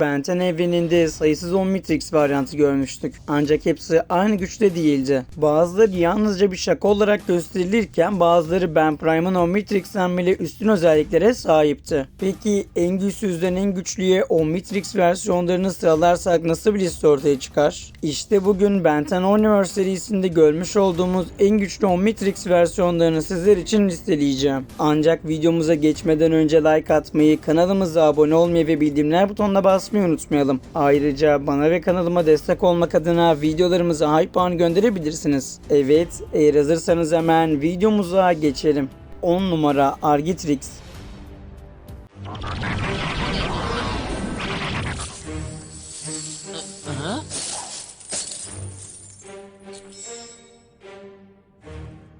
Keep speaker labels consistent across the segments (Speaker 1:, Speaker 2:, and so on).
Speaker 1: Benten evreninde sayısız Omnitrix varyantı görmüştük. Ancak hepsi aynı güçte değildi. Bazıları yalnızca bir şaka olarak gösterilirken bazıları Ben Prime'ın Omnitrix'ten bile üstün özelliklere sahipti. Peki en güçsüzden en güçlüye Omnitrix versiyonlarını sıralarsak nasıl bir liste ortaya çıkar? İşte bugün Benten Universe serisinde görmüş olduğumuz en güçlü Omnitrix versiyonlarını sizler için listeleyeceğim. Ancak videomuza geçmeden önce like atmayı, kanalımıza abone olmayı ve bildirimler butonuna basmayı unutmayalım. Ayrıca bana ve kanalıma destek olmak adına videolarımıza hype puan gönderebilirsiniz. Evet, eğer hazırsanız hemen videomuza geçelim. 10 numara Argitrix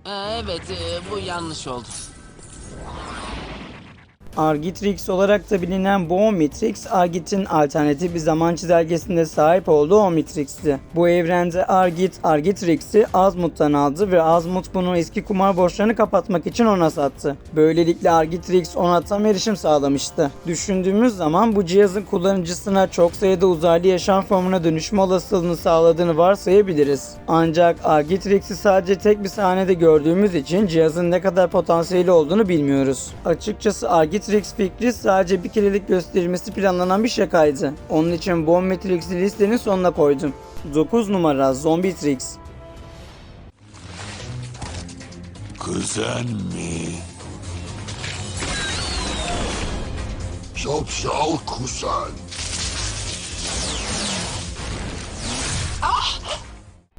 Speaker 2: Ee, Evet, e, bu yanlış oldu.
Speaker 1: Argitrix olarak da bilinen bu Omnitrix, Argit'in alternatif bir zaman çizelgesinde sahip olduğu Omnitrix'ti. Bu evrende Argit, Argitrix'i Azmut'tan aldı ve Azmut bunu eski kumar borçlarını kapatmak için ona sattı. Böylelikle Argitrix ona tam erişim sağlamıştı. Düşündüğümüz zaman bu cihazın kullanıcısına çok sayıda uzaylı yaşam formuna dönüşme olasılığını sağladığını varsayabiliriz. Ancak Argitrix'i sadece tek bir sahnede gördüğümüz için cihazın ne kadar potansiyeli olduğunu bilmiyoruz. Açıkçası Argitrix fikri sadece bir kerelik gösterilmesi planlanan bir şakaydı. Onun için bu Omnitrix'i listenin sonuna koydum. 9 numara Zombitrix.
Speaker 3: Kuzen mi? Şapşal kuzen.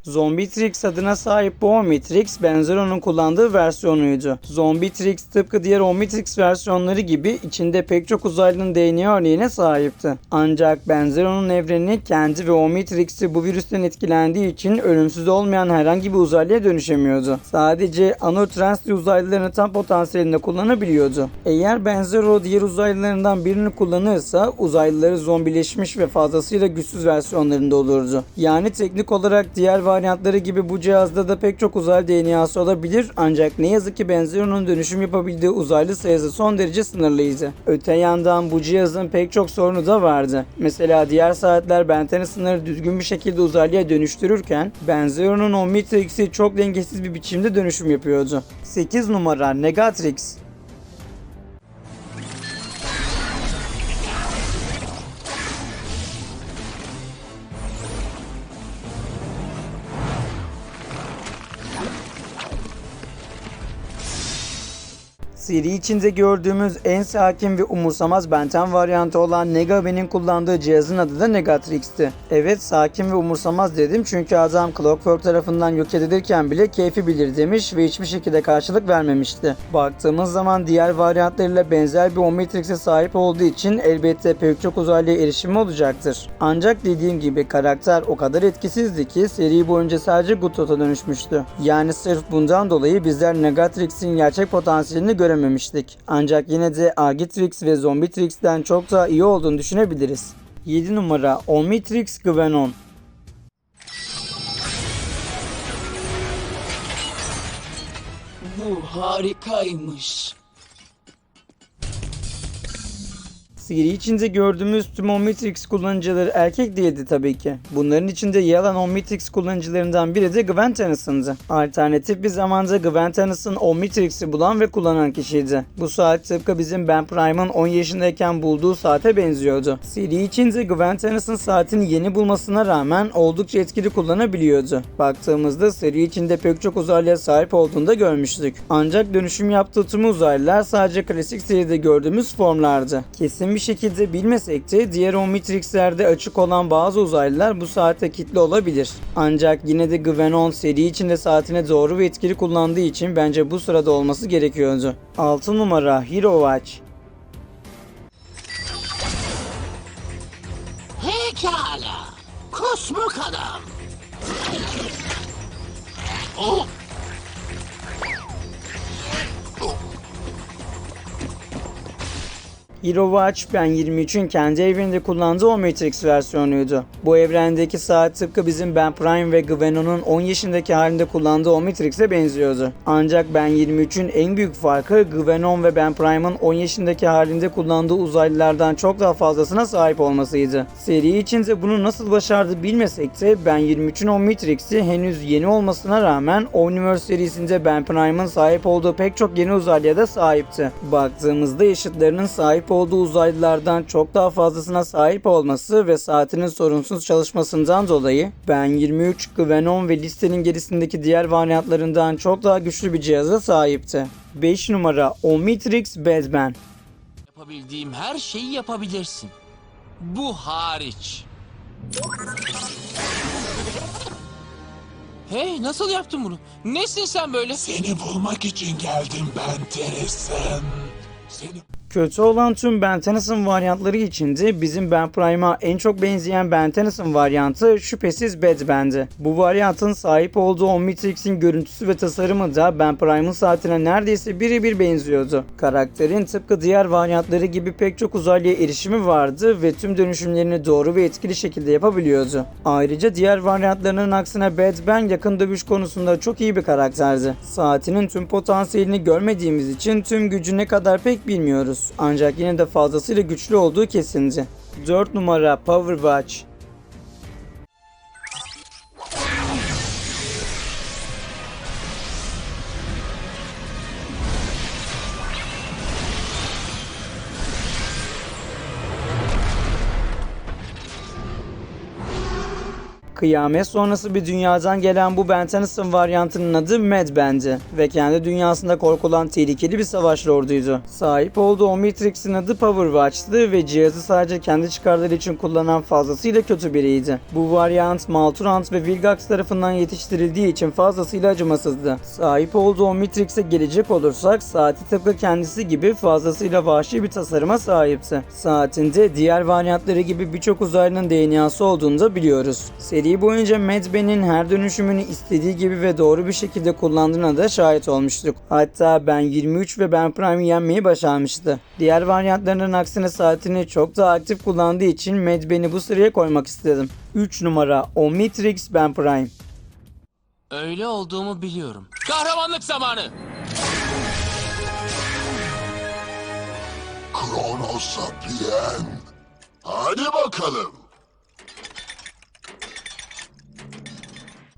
Speaker 1: Zombitrix adına sahip bu Omnitrix Benzero'nun kullandığı versiyonuydu. Zombitrix tıpkı diğer Omnitrix versiyonları gibi içinde pek çok uzaylının DNA örneğine sahipti. Ancak Benzero'nun evreni kendi ve Omnitrix'i bu virüsten etkilendiği için ölümsüz olmayan herhangi bir uzaylıya dönüşemiyordu. Sadece Anotransi uzaylılarını tam potansiyelinde kullanabiliyordu. Eğer Benzero diğer uzaylılarından birini kullanırsa uzaylıları zombileşmiş ve fazlasıyla güçsüz versiyonlarında olurdu. Yani teknik olarak diğer varyantları gibi bu cihazda da pek çok uzaylı DNA'sı olabilir ancak ne yazık ki Benzero'nun dönüşüm yapabildiği uzaylı sayısı son derece sınırlıydı. Öte yandan bu cihazın pek çok sorunu da vardı. Mesela diğer saatler Benten'i sınırı düzgün bir şekilde uzaylıya dönüştürürken Benzero'nun Omnitrix'i çok dengesiz bir biçimde dönüşüm yapıyordu. 8 numara Negatrix Seri içinde gördüğümüz en sakin ve umursamaz Benten varyantı olan Negabe'nin kullandığı cihazın adı da Negatrix'ti. Evet sakin ve umursamaz dedim çünkü adam Clockwork tarafından yok edilirken bile keyfi bilir demiş ve hiçbir şekilde karşılık vermemişti. Baktığımız zaman diğer varyantlarıyla benzer bir Omnitrix'e sahip olduğu için elbette pek çok uzaylıya erişimi olacaktır. Ancak dediğim gibi karakter o kadar etkisizdi ki seri boyunca sadece Gutot'a dönüşmüştü. Yani sırf bundan dolayı bizler Negatrix'in gerçek potansiyelini görememiştik. Ancak yine de Argitrix ve Zombitrix'ten çok daha iyi olduğunu düşünebiliriz. 7 numara Omnitrix Gwenon
Speaker 2: Bu harikaymış.
Speaker 1: Seri içinde gördüğümüz tüm Omnitrix kullanıcıları erkek değildi tabii ki. Bunların içinde yer alan Omnitrix kullanıcılarından biri de Gwen Tennyson'dı. Alternatif bir zamanda Gwen Tennyson Omnitrix'i bulan ve kullanan kişiydi. Bu saat tıpkı bizim Ben Prime'ın 10 yaşındayken bulduğu saate benziyordu. Seri içinde Gwen Tennyson saatini yeni bulmasına rağmen oldukça etkili kullanabiliyordu. Baktığımızda seri içinde pek çok uzaylıya sahip olduğunu da görmüştük. Ancak dönüşüm yaptığı tüm uzaylılar sadece klasik seride gördüğümüz formlardı. Kesin bir şekilde bilmesek de diğer Omnitrix'lerde açık olan bazı uzaylılar bu saatte kitle olabilir. Ancak yine de Gwenon seri içinde saatine doğru ve etkili kullandığı için bence bu sırada olması gerekiyordu. 6 numara Hero Watch
Speaker 2: Pekala. Kosmik adam. Oh,
Speaker 1: Hero Watch Ben 23'ün kendi evreninde kullandığı Omnitrix versiyonuydu. Bu evrendeki saat tıpkı bizim Ben Prime ve Gwenon'un 10 yaşındaki halinde kullandığı Omnitrix'e benziyordu. Ancak Ben 23'ün en büyük farkı Gwenon ve Ben Prime'ın 10 yaşındaki halinde kullandığı uzaylılardan çok daha fazlasına sahip olmasıydı. Seri içinde bunu nasıl başardı bilmesek de Ben 23'ün Omnitrix'i henüz yeni olmasına rağmen Omniverse serisinde Ben Prime'ın sahip olduğu pek çok yeni uzaylıya da sahipti. Baktığımızda yaşıtlarının sahip olduğu uzaylılardan çok daha fazlasına sahip olması ve saatinin sorunsuz çalışmasından dolayı Ben 23, Gwenon ve listenin gerisindeki diğer varyantlarından çok daha güçlü bir cihaza sahipti. 5 numara Omnitrix Batman
Speaker 2: Yapabildiğim her şeyi yapabilirsin. Bu hariç. Hey nasıl yaptın bunu? Nesin sen böyle?
Speaker 3: Seni bulmak için geldim ben Tennyson. Seni
Speaker 1: Kötü olan tüm Ben Tennyson varyantları içinde bizim Ben Prime'a en çok benzeyen Ben Tennyson varyantı şüphesiz Batman'di. Bu varyantın sahip olduğu Omnitrix'in görüntüsü ve tasarımı da Ben Prime'ın saatine neredeyse birebir benziyordu. Karakterin tıpkı diğer varyantları gibi pek çok uzaylıya erişimi vardı ve tüm dönüşümlerini doğru ve etkili şekilde yapabiliyordu. Ayrıca diğer varyantlarının aksine Batman yakın dövüş konusunda çok iyi bir karakterdi. Saatinin tüm potansiyelini görmediğimiz için tüm gücü ne kadar pek bilmiyoruz. Ancak yine de fazlasıyla güçlü olduğu kesindi. 4 numara Power Watch Kıyamet sonrası bir dünyadan gelen bu Ben Tennyson varyantının adı Mad Ben'di ve kendi dünyasında korkulan tehlikeli bir savaş lorduydu. Sahip olduğu Omnitrix'in adı Power Watch'tı ve cihazı sadece kendi çıkarları için kullanan fazlasıyla kötü biriydi. Bu varyant Malturant ve Vilgax tarafından yetiştirildiği için fazlasıyla acımasızdı. Sahip olduğu Omnitrix'e gelecek olursak saati tıpkı kendisi gibi fazlasıyla vahşi bir tasarıma sahipti. Saatinde diğer varyantları gibi birçok uzaylının DNA'sı olduğunu da biliyoruz. Seri boyunca Mad Ben'in her dönüşümünü istediği gibi ve doğru bir şekilde kullandığına da şahit olmuştuk. Hatta Ben 23 ve Ben Prime'i yenmeyi başarmıştı. Diğer varyantlarının aksine saatini çok daha aktif kullandığı için Mad Ben'i bu sıraya koymak istedim. 3 numara Omnitrix Ben Prime
Speaker 2: Öyle olduğumu biliyorum. Kahramanlık zamanı.
Speaker 3: Kronos Sapien. Hadi bakalım.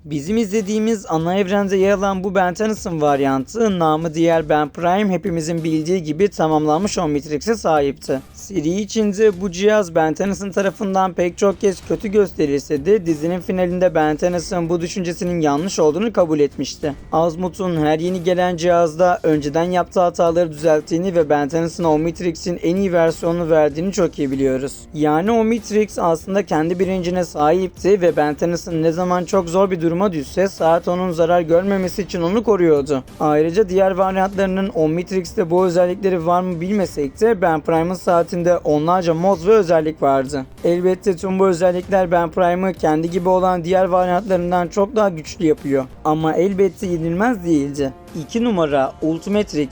Speaker 1: Bizim izlediğimiz ana evrende yer alan bu Ben Tennyson varyantı namı diğer Ben Prime hepimizin bildiği gibi tamamlanmış Omnitrix'e sahipti. Seri içinde bu cihaz Ben Tennyson tarafından pek çok kez kötü gösterilse de dizinin finalinde Ben Tennyson bu düşüncesinin yanlış olduğunu kabul etmişti. Azmuth'un her yeni gelen cihazda önceden yaptığı hataları düzelttiğini ve Ben Tennyson'a Omnitrix'in en iyi versiyonunu verdiğini çok iyi biliyoruz. Yani Omnitrix aslında kendi bilincine sahipti ve Ben Tennyson ne zaman çok zor bir duruma düşse saat onun zarar görmemesi için onu koruyordu. Ayrıca diğer varyantlarının Omnitrix'te bu özellikleri var mı bilmesek de Ben Prime'ın saatinde onlarca mod ve özellik vardı. Elbette tüm bu özellikler Ben Prime'ı kendi gibi olan diğer varyantlarından çok daha güçlü yapıyor. Ama elbette yenilmez değildi. 2 numara Ultimatrix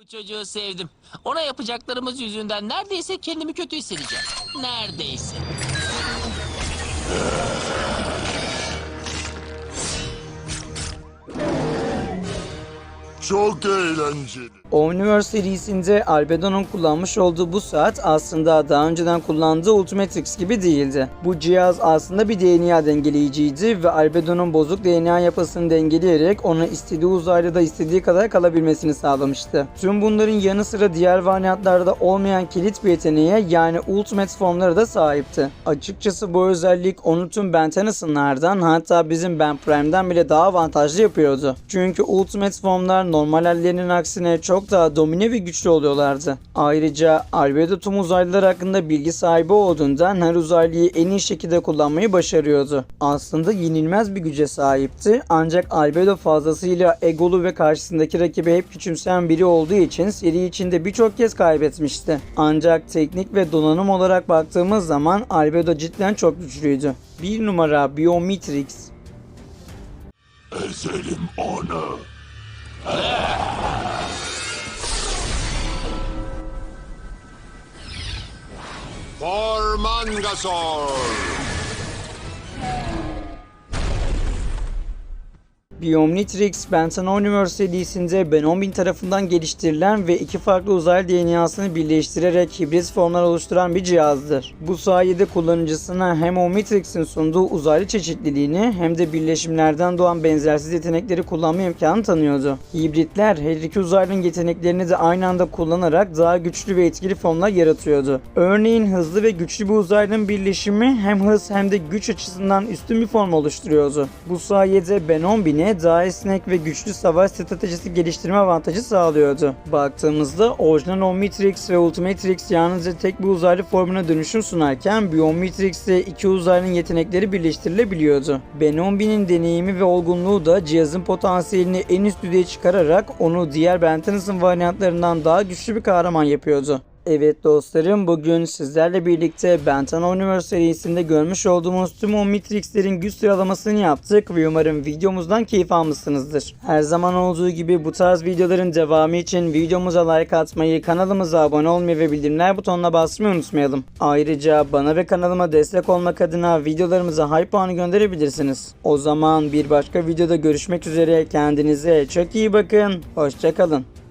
Speaker 2: Bu çocuğu sevdim. Ona yapacaklarımız yüzünden neredeyse kendimi kötü hissedeceğim. Neredeyse.
Speaker 3: Çok eğlenceli.
Speaker 1: Omniverse serisinde Albedo'nun kullanmış olduğu bu saat aslında daha önceden kullandığı Ultimatrix gibi değildi. Bu cihaz aslında bir DNA dengeleyiciydi ve Albedo'nun bozuk DNA yapısını dengeleyerek ona istediği uzaylıda istediği kadar kalabilmesini sağlamıştı. Tüm bunların yanı sıra diğer varyantlarda olmayan kilit bir yeteneğe yani Ultimate formlara da sahipti. Açıkçası bu özellik onu tüm Ben Tennyson'lardan hatta bizim Ben Prime'den bile daha avantajlı yapıyordu. Çünkü Ultimate formlar normal hallerinin aksine çok daha domine ve güçlü oluyorlardı. Ayrıca Albedo tüm uzaylılar hakkında bilgi sahibi olduğundan her uzaylıyı en iyi şekilde kullanmayı başarıyordu. Aslında yenilmez bir güce sahipti ancak Albedo fazlasıyla egolu ve karşısındaki rakibi hep küçümseyen biri olduğu için seri içinde birçok kez kaybetmişti. Ancak teknik ve donanım olarak baktığımız zaman Albedo cidden çok güçlüydü. Bir numara Biomitrix
Speaker 3: Ezelim onu.
Speaker 4: For Mangasaur.
Speaker 1: Biomnitrix, Benton Universe serisinde Ben 10.000 tarafından geliştirilen ve iki farklı uzaylı DNA'sını birleştirerek hibrit formlar oluşturan bir cihazdır. Bu sayede kullanıcısına hem Omnitrix'in sunduğu uzaylı çeşitliliğini hem de birleşimlerden doğan benzersiz yetenekleri kullanma imkanı tanıyordu. Hibritler her iki uzaylının yeteneklerini de aynı anda kullanarak daha güçlü ve etkili formlar yaratıyordu. Örneğin hızlı ve güçlü bir uzaylının birleşimi hem hız hem de güç açısından üstün bir form oluşturuyordu. Bu sayede Ben 10.000'e daha esnek ve güçlü savaş stratejisi geliştirme avantajı sağlıyordu. Baktığımızda orijinal Omnitrix ve Ultimatrix yalnızca tek bir uzaylı formuna dönüşüm sunarken Biomitrix'te iki uzaylının yetenekleri birleştirilebiliyordu. Ben 10.000'in deneyimi ve olgunluğu da cihazın potansiyelini en üst düzeye çıkararak onu diğer Ben Tennysson varyantlarından daha güçlü bir kahraman yapıyordu. Evet dostlarım bugün sizlerle birlikte Benton Universe serisinde görmüş olduğumuz tüm o Matrix'lerin güç sıralamasını yaptık ve umarım videomuzdan keyif almışsınızdır. Her zaman olduğu gibi bu tarz videoların devamı için videomuza like atmayı, kanalımıza abone olmayı ve bildirimler butonuna basmayı unutmayalım. Ayrıca bana ve kanalıma destek olmak adına videolarımıza hype puanı gönderebilirsiniz. O zaman bir başka videoda görüşmek üzere kendinize çok iyi bakın, hoşçakalın.